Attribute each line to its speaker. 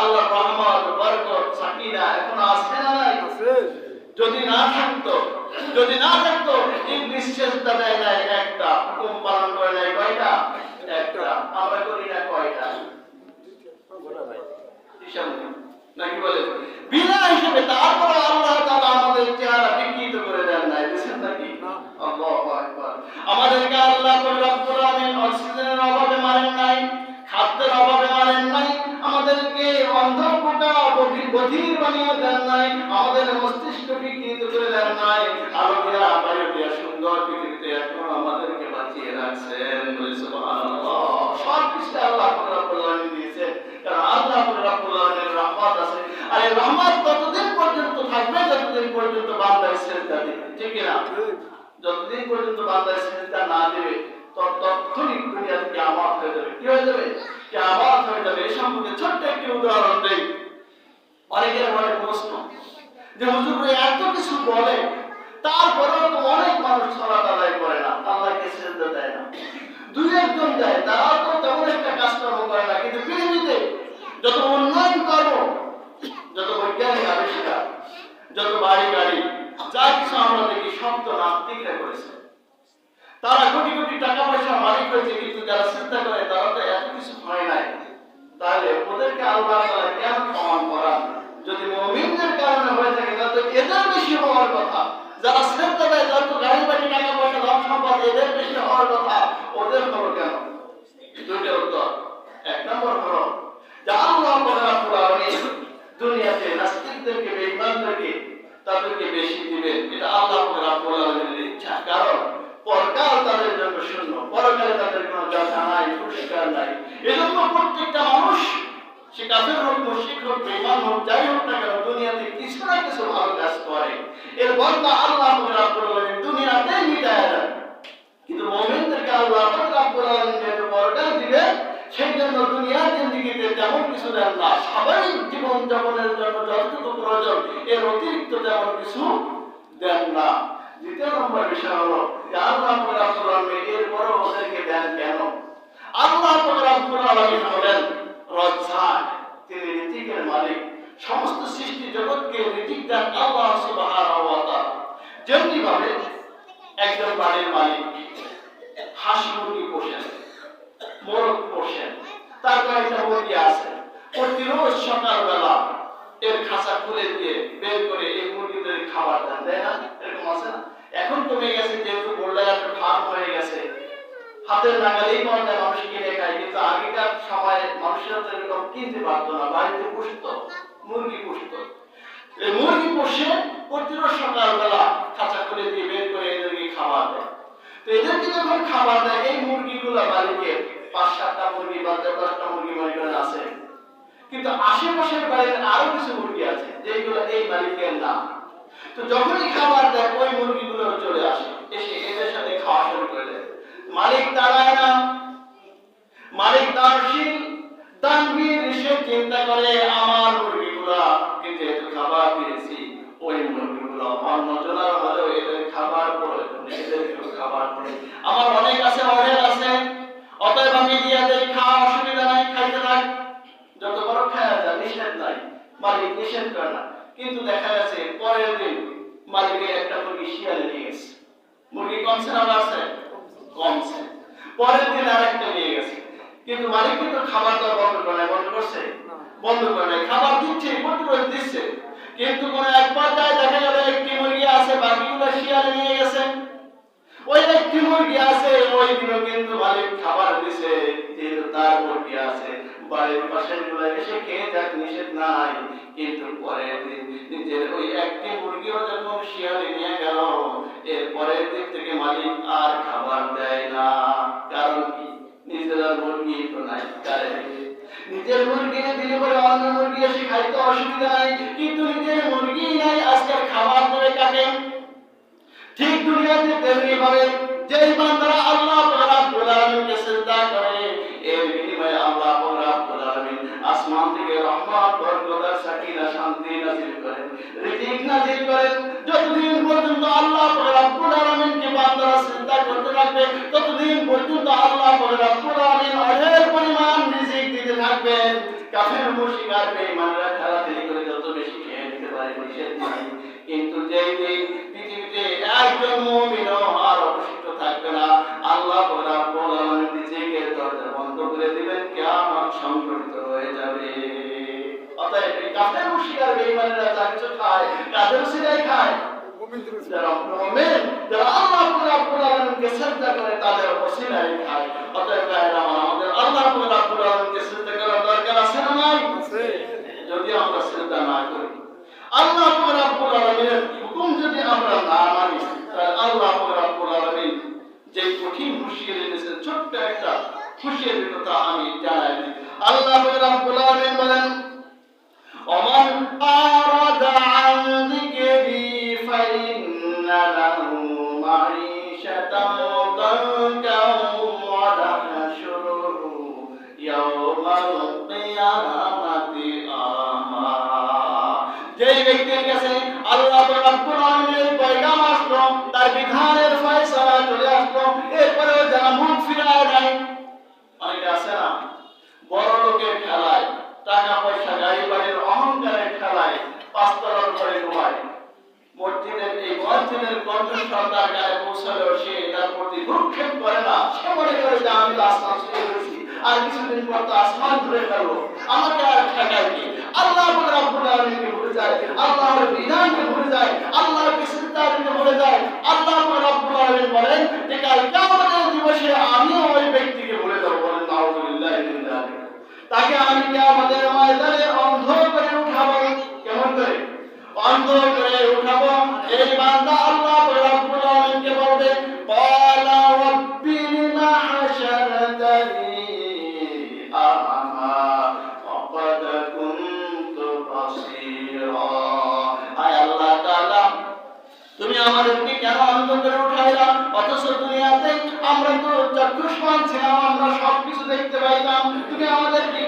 Speaker 1: আল্লাহ রহমত বরকত এখন আছে না নাই? যদি না থাকতো যদি না থাকতো ইংলিশ চেষ্টা দেয় নাই একটা হুকুম পালন করে নাই কয়টা? একটা। আমরা করি না কয়টা? নাকি বলে? বিনা হিসেবে তারপরে বধির বানিয়ে দেন নাই, আমাদের মস্তিষ্ক বিকৃত করে দেন নাই আলো দিয়া দিয়া সুন্দর পৃথিবীতে এখন আমাদেরকে বাঁচিয়ে রাখছেন বলে সুবহানাল্লাহ। সব কিছু আল্লাহ দিয়েছেন। কারণ আল্লাহ রহমত আছে। আর এই রহমত ততদিন পর্যন্ত থাকবে, যতদিন পর্যন্ত বান্দায় সেজদা দিবে। ঠিক না যতদিন পর্যন্ত সেজদা না দেবে তৎক্ষণিক দুনিয়া কিয়ামত হয়ে যাবে। কি হয়ে যাবে? কিয়ামত হয়ে যাবে। এই সম্পর্কে ছোট্ট একটি উদাহরণ দেই। অনেকের মনে প্রশ্ন যে হুজুর এত কিছু বলে, তারপরেও তো অনেক মানুষ সালাত আদায় করে না, আল্লাহকে সেজদা দেয় না। দুই একজন দেয় তারা তো তেমন একটা কাজকর্ম করে না কিন্তু পৃথিবীতে যত উন্নয়ন কর্ম যত বৈজ্ঞানিক আবিষ্কার যত বাড়ি গাড়ি যা কিছু আমরা দেখি সব তো নাস্তিকরা করেছে তারা কোটি কোটি টাকা পয়সা মালিক হয়েছে কিন্তু যারা চিন্তা করে তারা তো এত কিছু হয় নাই তাহলে ওদেরকে আল্লাহ তাআলা কেন সমান করা যদি মুমিনদের কারণে হয়ে থাকে তাহলে তো এদের বেশি হওয়ার কথা যারা দেয় তারা তো গাড়ি বাড়ি টাকা পয়সা ধন সম্পদ এদের বেশি হওয়ার কথা ওদের হলো কেন দুইটা উত্তর এক নম্বর হলো যে আল্লাহ রাব্বুল আলামিন দুনিয়াতে নাস্তিকদেরকে বেঈমানদেরকে তাদেরকে বেশি দিবেন এটা আল্লাহ রাব্বুল আলামিনের ইচ্ছা কারণ পরকাল তাদের জন্য শূন্য পরকালে তাদের কোনো যাচা নাই পুরস্কার নাই এজন্য প্রত্যেকটা মানুষ সে কাফের হোক, মুশরিক হোক, বেঈমান হোক, যাই হোক না কেন, দুনিয়াতে কিছু না কিছু ভালো কাজ করে। এর বদলা আল্লাহ রাব্বুল আলামিন দুনিয়াতেই মিটায় দেন। কিন্তু মুমিনদেরকে আল্লাহ রাব্বুল আলামিন যেহেতু পরকাল দিবে সেই জন্য দুনিয়ার জিন্দেগিতে তেমন কিছু দেন না। স্বাভাবিক জীবন যাপনের জন্য যতটুকু প্রয়োজন, এর অতিরিক্ত তেমন কিছু দেন না। দ্বিতীয় নম্বর বিষয় হলো আল্লাহ পাক রাব্বুল আলামিন এরপরও ওদেরকে দেন কেন আল্লাহ পাক রাব্বুল আলামিন হলেন রজ্জাক তিনি রিজিকের মালিক সমস্ত সৃষ্টি জগৎকে রিজিক দেন আল্লাহ সুবহানাহু ওয়া তাআলা যেমনি ভাবে একজন বাড়ির মালিক হাঁস মুরগি পোষেন মোরগ পোষেন তার কয়েকটা মুরগি আছে। প্রতিরোজ সকালবেলা এর খাঁচা খুলে দিয়ে বের করে এই মুরগিদের খাবার দেন। তাই না? এরকম আছে না? এখন কমে গেছে, যেহেতু বললে একটা ফার্ম হয়ে গেছে। হাতের নাগালেই পাওয়া মানুষ কিনে খায়, কিন্তু আগেকার সময়ে মানুষেরা তো এরকম কিনতে পারতো না। বাড়িতে পুষত, মুরগি পুষত। এই মুরগি পোষে প্রতিরোজ সকালবেলা খাঁচা করে এদেরকে খাবার দেয় তো এদেরকে যখন খাবার দেয় এই মুরগিগুলো মালিকের পাঁচ সাতটা মুরগি বা দশটা মুরগি মালিকের আছে। কিন্তু আশেপাশের বাড়িতে আরও কিছু মুরগি আছে যেগুলো এই মালিকের না। তো যখনই খাবার দেয়, ওই মুরগিগুলো চলে আসে, এসে এদের সাথে খাওয়া শুরু করে দেয়। মালিক দাঁড়ায় না। মালিক দানশীল দানবীর সে চিন্তা করে, আমার মুরগিগুলা কিন্তু যেহেতু খাবার দিয়েছি, ওই মুরগিগুলো অন্য জনের হলেও এদের খাবার প্রয়োজন এদেরকেও খাবার প্রয়োজন আমার অনেক আছে অর্ডার আছে অতএব আমি দিয়ে দেই খাওয়া অসুবিধা নাই খাইতে থাক যত বড় খাওয়া যায় নিষেধ নাই মালিক নিষেধ করে না কিন্তু দেখা গেছে পরের দিন মালিকের একটা মুরগি শিয়ালে নিয়ে গেছে। মুরগি কমছে না বাড়ছে কমছে পরের দিন আর একটা নিয়ে গেছে। কিন্তু মালিক কিন্তু খাবার দেওয়া বন্ধ করে বন্ধ করছে? বন্ধ করে নাই। খাবার দিচ্ছে, প্রতিরোধ দিচ্ছে। কিন্তু কোন এক পর্যায়ে দেখা গেল একটি মুরগি আছে, বাকিগুলো শিয়ালে নিয়ে গেছে। ওই একটি মুরগি আছে, ওই দিনও কিন্তু মালিক খাবার দিছে, যেহেতু তার মুরগি আছে। বাড়িরগুলো এসে খেয়ে যাক, নিষেধ নাই। কিন্তু পরের দিন এর থেকে মালিক আর খাবার দেয় না। কারণ কি? নিজের মুরগি তো নাই নিজের মুরগি দিলে পরে অন্য মুরগি এসে খাইতে অসুবিধা নাই। কিন্তু নিজের মুরগি নাই, আজকাল খাবার দেবে কাকে ঠিক দুনিয়াতে তেমনি ভাবে যেই বান্দারা আল্লাহ রাব্বুল আলামিনকে সিজদা করে, এর বিনিময়ে আল্লাহ রাব্বুল আলামিন আসমান থেকে রহমত, বরকত সাকিনা শান্তি নাযিল করেন। রিজিক নাযিল করেন। কিন্তু আর আল্লাহ কাফের যা কিছু খায় কাদের সিলাই খায়। যারা মুমিন যারা আল্লাহ করে আপনারা সিজদা করে তাদের ওসিলাই খায় অতএব বড় লোকের খেলায় টাকা পয়সা গাড়ি বাড়ির অহংকারের খেলায় পাঁচতলার উপরে ঘুমায় মসজিদের সে তার প্রতি ভ্রুক্ষেপ করে না সে মনে করে যে আমি তো আসমান ছুঁয়ে গেছি আর কিছুদিন পর তো আসমান ধরে ফেলব আমাকে আর ঠেকায় কি আল্লাহ রাব্বুল আলামিনকে ভুলে যায়, আল্লাহর বিধানকে ভুলে যায় আল্লাহকে সিদ্ধান্তকে ভুলে যায় আল্লাহ রাব্বুল আলামিন বলেন যে কাল কিয়ামতের দিবসে আমিও ওই ব্যক্তিকে ভুলে যাব বলেন, নাউজুবিল্লাহি মিন তাকে আমি কিয়ামতের চক্ষুষ্মান ছিলাম আমরা সবকিছু দেখতে পাইতাম। তুমি আমাদেরকে